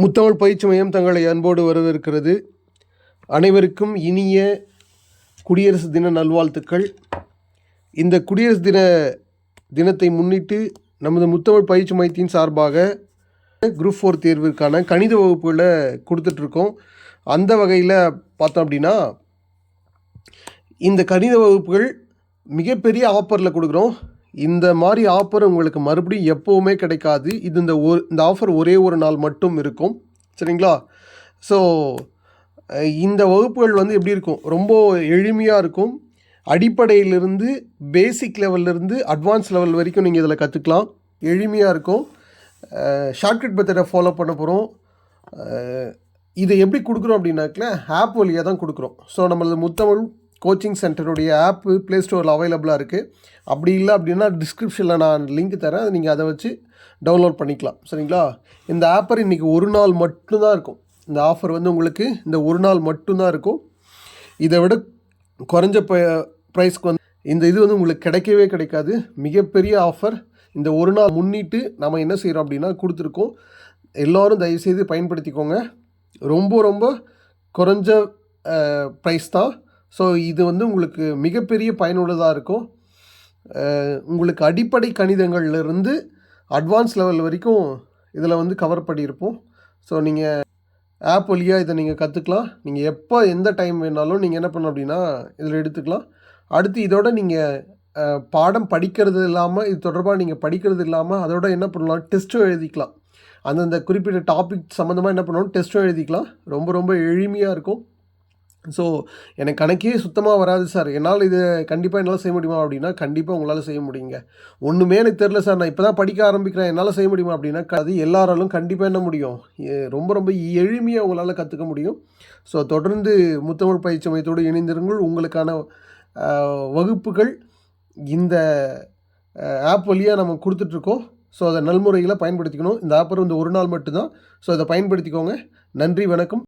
முத்தமிழ் பயிற்சி மையம் தங்களை அன்போடு வரவேற்கிறது. அனைவருக்கும் இனிய குடியரசு தின நல்வாழ்த்துக்கள். இந்த குடியரசு தின தினத்தை முன்னிட்டு நமது முத்தமிழ் பயிற்சி மையத்தின் சார்பாக குரூப் ஃபோர் தேர்விற்கான கணித வகுப்புகளை கொடுத்துட்ருக்கோம். அந்த வகையில் பார்த்தோம் அப்படின்னா இந்த கணித வகுப்புகள் மிகப்பெரிய ஆஃபரில் கொடுக்குறோம். இந்த மாதிரி ஆஃபர் உங்களுக்கு மறுபடியும் எப்போவுமே கிடைக்காது. இது இந்த ஒரு இந்த ஆஃபர் ஒரே ஒரு நாள் மட்டும் இருக்கும். சரிங்களா? ஸோ இந்த வகுப்புகள் வந்து எப்படி இருக்கும்? ரொம்ப எளிமையாக இருக்கும். அடிப்படையிலிருந்து பேசிக் லெவல்லேருந்து அட்வான்ஸ் லெவல் வரைக்கும் நீங்கள் இதில் கற்றுக்கலாம் எளிமையாக இருக்கும். ஷார்ட்கட் மெத்தடை ஃபாலோ பண்ண போகிறோம் இதை எப்படி கொடுக்குறோம் அப்படின்னாக்கல ஆப் வழியாக தான் கொடுக்குறோம் ஸோ நம்மளது முத்தமிழ் கோச்சிங் சென்டருடைய ஆப்பு ப்ளே ஸ்டோரில் அவைலபிளாக இருக்குது அப்படி இல்லை அப்படின்னா டிஸ்கிரிப்ஷனில் நான் லிங்க் தரேன். அதை நீங்கள் அதை வச்சு டவுன்லோட் பண்ணிக்கலாம். சரிங்களா? இந்த ஆப்பர் இன்றைக்கி ஒரு நாள் மட்டும்தான் இருக்கும். இந்த ஆஃபர் வந்து உங்களுக்கு இந்த ஒரு நாள் மட்டும்தான் இருக்கும். இதை விட குறைஞ்ச ப ப்ரைஸ்க்கு வந்து இந்த இது வந்து உங்களுக்கு கிடைக்கவே கிடைக்காது. மிகப்பெரிய ஆஃபர் இந்த ஒரு நாள் முன்னிட்டு நம்ம என்ன செய்கிறோம் அப்படின்னா கொடுத்துருக்கோம். எல்லோரும் தயவுசெய்து பயன்படுத்திக்கோங்க. ரொம்ப ரொம்ப குறைஞ்ச ப்ரைஸ் தான். ஸோ இது வந்து உங்களுக்கு மிகப்பெரிய பயனுள்ளதாக இருக்கும். உங்களுக்கு அடிப்படை கணிதங்கள்லேருந்து அட்வான்ஸ் லெவல் வரைக்கும் இதில் வந்து கவர் பண்ணியிருப்போம். ஸோ நீங்கள் ஆப் வழியாக இதை நீங்கள் கற்றுக்கலாம் நீங்கள் எப்போ எந்த டைம் வேணாலும் நீங்கள் என்ன பண்ணணும் அப்படின்னா இதில் எடுத்துக்கலாம். அடுத்து இதோட நீங்கள் பாடம் படிக்கிறது இல்லாமல் இது தொடர்பாக நீங்கள் படிக்கிறது இல்லாமல் அதோட என்ன பண்ணலாம்? டெஸ்ட்டும் எழுதிக்கலாம். அந்தந்த குறிப்பிட்ட டாபிக் சம்மந்தமாக என்ன பண்ணணும்? டெஸ்ட்டும் எழுதிக்கலாம். ரொம்ப ரொம்ப எளிமையாக இருக்கும். ஸோ எனக்கு கணக்கே சுத்தமாக வராது சார். என்னால் இது கண்டிப்பாக என்னால் செய்ய முடியுமா அப்படின்னா கண்டிப்பாக உங்களால் செய்ய முடியுங்க. ஒன்றுமே எனக்கு தெரில சார். நான் இப்போ தான் படிக்க ஆரம்பிக்கிறேன். என்னால் செய்ய முடியுமா அப்படின்னா அது எல்லாராலும் கண்டிப்பாக என்ன முடியும்? ரொம்ப ரொம்ப எளிமையாக உங்களால் கற்றுக்க முடியும். ஸோ தொடர்ந்து முத்தமிழ் பயிற்சி மையத்தோடு இணைந்திருங்கள். உங்களுக்கான வகுப்புகள் இந்த ஆப் வழியாக நம்ம கொடுத்துட்ருக்கோம். ஸோ அதை நல்முறையில் பயன்படுத்திக்கணும். இந்த ஆப்பர் வந்து ஒரு நாள் மட்டும்தான். ஸோ அதை பயன்படுத்திக்கோங்க. நன்றி வணக்கம்.